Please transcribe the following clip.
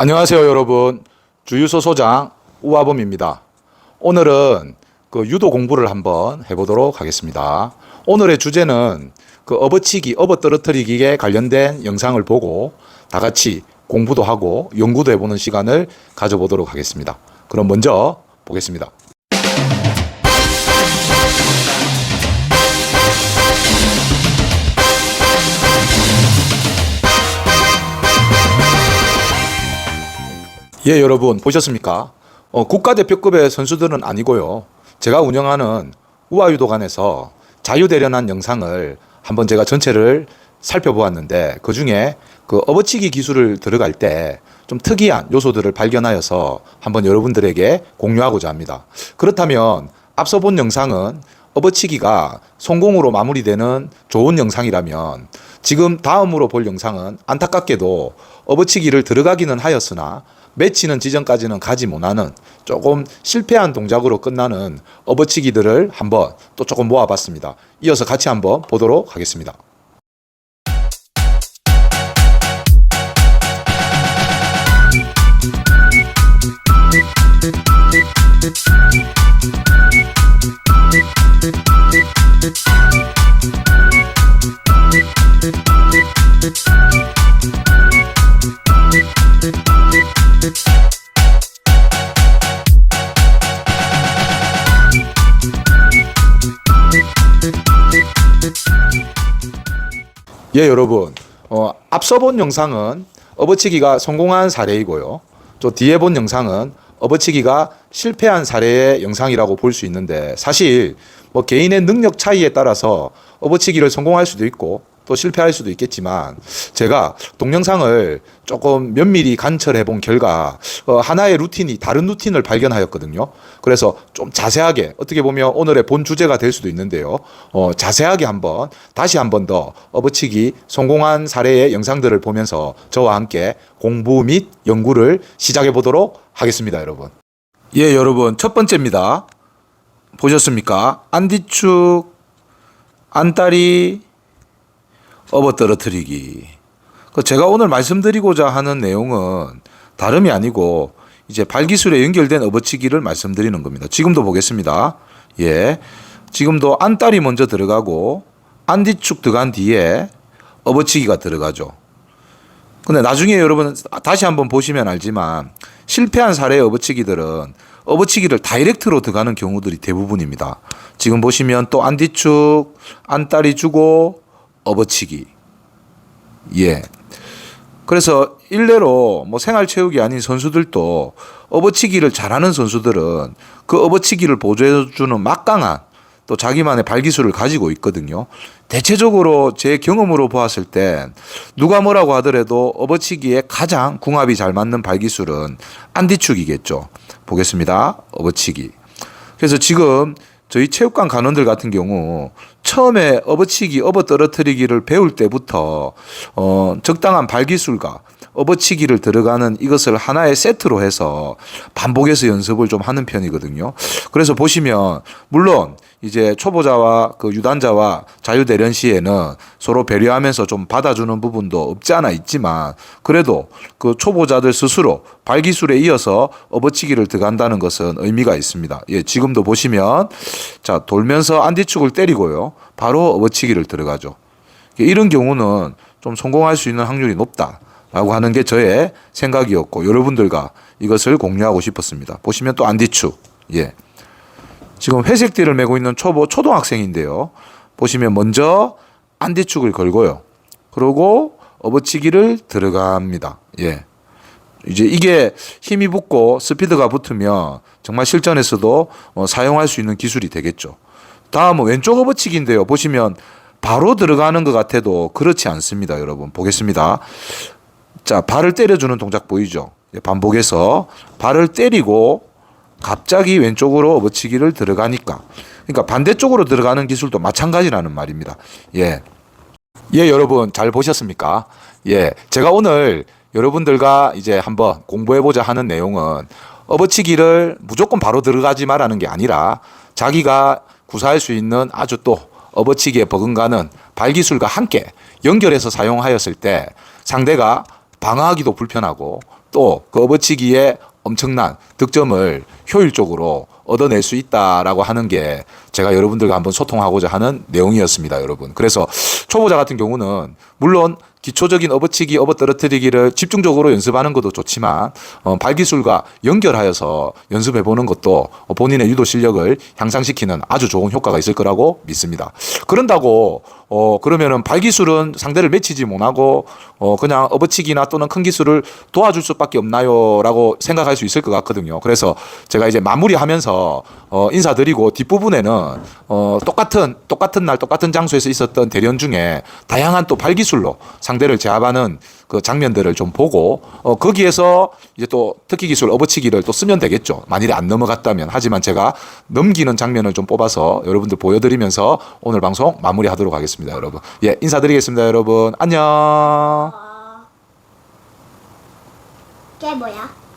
안녕하세요, 여러분. 주유소 소장 우화범입니다. 오늘은 그 유도 공부를 한번 해보도록 하겠습니다. 오늘의 주제는 그 업어치기, 업어 떨어뜨리기에 관련된 영상을 보고 다 같이 공부도 하고 연구도 해보는 시간을 가져보도록 하겠습니다. 그럼 먼저 보겠습니다. 예, 여러분 보셨습니까? 어, 국가대표급의 선수들은 아니고요. 제가 운영하는 우아유도관에서 자유대련한 영상을 한번 제가 전체를 살펴보았는데 그 중에 그 업어치기 기술을 들어갈 때 좀 특이한 요소들을 발견하여서 한번 여러분들에게 공유하고자 합니다. 그렇다면 앞서 본 영상은 업어치기가 성공으로 마무리되는 좋은 영상이라면 지금 다음으로 볼 영상은 안타깝게도 업어치기를 들어가기는 하였으나 맺히는 지점까지는 가지 못하는 조금 실패한 동작으로 끝나는 업어치기들을 한번 또 조금 모아봤습니다. 이어서 같이 한번 보도록 하겠습니다. 예, 여러분. 어, 앞서 본 영상은 업어치기가 성공한 사례이고요. 또 뒤에 본 영상은 업어치기가 실패한 사례의 영상이라고 볼 수 있는데 사실 뭐 개인의 능력 차이에 따라서 업어치기를 성공할 수도 있고 또 실패할 수도 있겠지만 제가 동영상을 조금 면밀히 관철해 본 결과 어, 하나의 루틴이 다른 루틴을 발견하였거든요. 그래서 좀 자세하게 어떻게 보면 오늘의 본 주제가 될 수도 있는데요. 어, 자세하게 한번 다시 한번 더 업어치기 성공한 사례의 영상들을 보면서 저와 함께 공부 및 연구를 시작해 보도록 하겠습니다, 여러분. 예, 여러분 첫 번째입니다. 보셨습니까? 안디축, 안다리, 업어 떨어뜨리기. 그 제가 오늘 말씀드리고자 하는 내용은 다름이 아니고 이제 발기술에 연결된 업어치기를 말씀드리는 겁니다. 지금도 보겠습니다. 예. 지금도 안달이 먼저 들어가고 안뒤축 들어간 뒤에 업어치기가 들어가죠. 근데 나중에 여러분 다시 한번 보시면 알지만 실패한 사례의 업어치기들은 업어치기를 다이렉트로 들어가는 경우들이 대부분입니다. 지금 보시면 또 안뒤축, 안다리 주고 업어치기. 예. 그래서 일례로 뭐 생활체육이 아닌 선수들도 업어치기를 잘하는 선수들은 그 업어치기를 보조해주는 막강한 또 자기만의 발기술을 가지고 있거든요. 대체적으로 제 경험으로 보았을 때 누가 뭐라고 하더라도 업어치기에 가장 궁합이 잘 맞는 발기술은 안디축이겠죠. 보겠습니다. 업어치기. 그래서 지금 저희 체육관 간원들 같은 경우 처음에 업어치기, 업어 떨어뜨리기를 배울 때부터 어, 적당한 발기술과 업어치기를 들어가는 이것을 하나의 세트로 해서 반복해서 연습을 좀 하는 편이거든요. 그래서 보시면 물론 이제 초보자와 그 유단자와 자유대련 시에는 서로 배려하면서 좀 받아주는 부분도 없지 않아 있지만 그래도 그 초보자들 스스로 발기술에 이어서 업어치기를 들어간다는 것은 의미가 있습니다. 예, 지금도 보시면 자 돌면서 안뒤축을 때리고요. 바로 업어치기를 들어가죠. 이런 경우는 좀 성공할 수 있는 확률이 높다 라고 하는 게 저의 생각이었고 여러분들과 이것을 공유하고 싶었습니다. 보시면 또 안뒤축. 예. 지금 회색 띠를 메고 있는 초보 초등학생인데요. 보시면 먼저 안뒤축을 걸고요. 그리고 업어치기를 들어갑니다. 예. 이제 이게 힘이 붙고 스피드가 붙으면 정말 실전에서도 어, 사용할 수 있는 기술이 되겠죠. 다음은 왼쪽 업어치기인데요. 보시면 바로 들어가는 것 같아도 그렇지 않습니다, 여러분. 보겠습니다. 자, 발을 때려주는 동작 보이죠? 예, 반복해서 발을 때리고 갑자기 왼쪽으로 업어치기를 들어가니까. 그러니까 반대쪽으로 들어가는 기술도 마찬가지라는 말입니다. 예. 예, 여러분 잘 보셨습니까? 예. 제가 오늘 여러분들과 이제 한번 공부해 보자 하는 내용은 업어치기를 무조건 바로 들어가지 말라는 게 아니라 자기가 구사할 수 있는 아주 또 업어치기에 버금가는 발기술과 함께 연결해서 사용하였을 때 상대가 방어하기도 불편하고 또 그 업어치기에 엄청난 득점을 효율적으로 얻어낼 수 있다라고 하는 게 제가 여러분들과 한번 소통하고자 하는 내용이었습니다, 여러분. 그래서 초보자 같은 경우는 물론 기초적인 업어치기, 업어 떨어뜨리기를 집중적으로 연습하는 것도 좋지만 어, 발기술과 연결하여서 연습해 보는 것도 본인의 유도 실력을 향상시키는 아주 좋은 효과가 있을 거라고 믿습니다. 그런다고 어 그러면은 발기술은 상대를 맺히지 못하고 어 그냥 업어치기나 또는 큰 기술을 도와줄 수밖에 없나요라고 생각할 수 있을 것 같거든요. 그래서 제가 이제 마무리하면서 어 인사드리고 뒷부분에는 어 똑같은 똑같은 날 똑같은 장소에서 있었던 대련 중에 다양한 또 발기술로 상대를 제압하는 그 장면들을 좀 보고 어 거기에서 이제 또 특기 기술 업어치기를 또 쓰면 되겠죠. 만일에 안 넘어갔다면 하지만 제가 넘기는 장면을 좀 뽑아서 여러분들 보여드리면서 오늘 방송 마무리하도록 하겠습니다, 여러분. 예, 인사드리겠습니다, 여러분. 안녕. 어... 걔 뭐야?